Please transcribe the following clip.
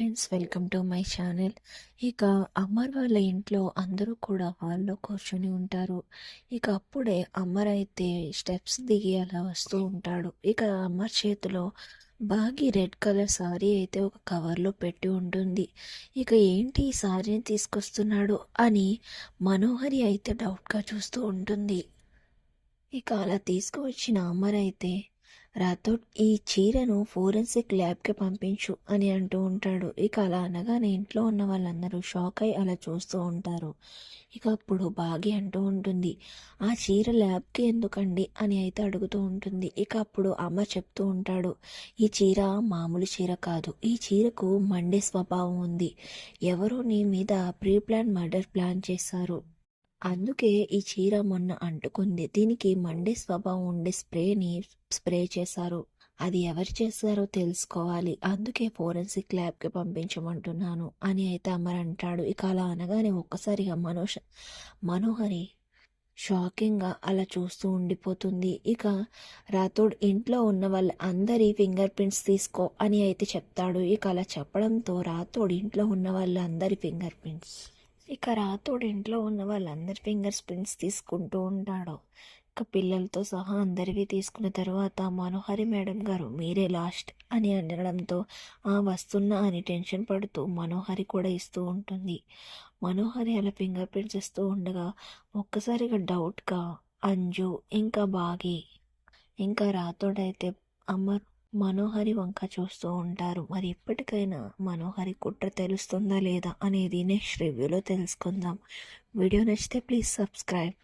Friends welcome to my channel ఇక అమ్మర్ వాళ్ళ ఇంట్లో అందరూ కూడా హాల్లో కూర్చొని ఉంటారు. ఇక అప్పుడే అమర్ అయితే స్టెప్స్ దిగి అలా వస్తూ ఉంటాడు. ఇక అమ్మర్ చేతిలో బాగి రెడ్ కలర్ సారీ అయితే ఒక కవర్లో పెట్టి ఉంటుంది. ఇక ఏంటి ఈ సారీని తీసుకొస్తున్నాడు అని మనోహరి అయితే డౌట్గా చూస్తూ ఉంటుంది. ఇక అలా తీసుకువచ్చిన అమర్ అయితే రాథోడ్ ఈ చీరను ఫోరెన్సిక్ ల్యాబ్కి పంపించు అని అంటూ ఉంటాడు. ఇక అలా అనగానే ఇంట్లో ఉన్న వాళ్ళందరూ షాక్ అయి అలా చూస్తూ ఉంటారు. ఇక అప్పుడు బాగి అంటూ ఉంటుంది ఆ చీర ల్యాబ్కి ఎందుకండి? అని అయితే అడుగుతూ ఉంటుంది. ఇక అప్పుడు అమ్మ చెప్తూ ఉంటాడు ఈ చీర మామూలు చీర కాదు. ఈ చీరకు మండే స్వభావం ఉంది. ఎవరో నీ మీద ప్రీ ప్లాన్ మర్డర్ ప్లాన్ చేశారు. అందుకే ఈ చీర మొన్న అంటుకుంది. దీనికి మండే స్వభావం ఉండే స్ప్రేని స్ప్రే చేశారు. అది ఎవరు చేశారో తెలుసుకోవాలి. అందుకే ఫోరెన్సిక్ ల్యాబ్కి పంపించమంటున్నాను అని అయితే అమర్ అంటాడు. ఇక అలా అనగానే ఒక్కసారిగా మనోష మనోహరి షాకింగ్గా అలా చూస్తూ ఉండిపోతుంది. ఇక రాథోడ్ ఇంట్లో ఉన్న వాళ్ళ అందరి ఫింగర్ ప్రింట్స్ తీసుకో అని అయితే చెప్తాడు. ఇక అలా చెప్పడంతో రాథోడ్ ఇంట్లో ఉన్న వాళ్ళందరి ఫింగర్ ప్రింట్స్ ఇక రాతోడు ఇంట్లో ఉన్న వాళ్ళందరి ఫింగర్స్ ప్రింట్స్ తీసుకుంటూ ఉంటాడు. ఇక పిల్లలతో సహా అందరివి తీసుకున్న తర్వాత మనోహరి మేడం గారు మీరే లాస్ట్ అని అనడంతో ఆ వస్తున్నా అని టెన్షన్ పడుతూ మనోహరి కూడా ఇస్తూ ఉంటుంది. మనోహరి అలా ఫింగర్ ప్రింట్స్ ఇస్తూ ఉండగా ఒక్కసారిగా డౌట్గా అంజు ఇంకా బాగి? ఇంకా రాతోడైతే అమర్ మనోహరి వంక చూస్తూ ఉంటారు. మరి ఇప్పటికైనా మనోహరి కుట్ర తెలుస్తుందా లేదా అనేది నెక్స్ట్ రివ్యూలో తెలుసుకుందాం. వీడియో నచ్చితే ప్లీజ్ సబ్స్క్రైబ్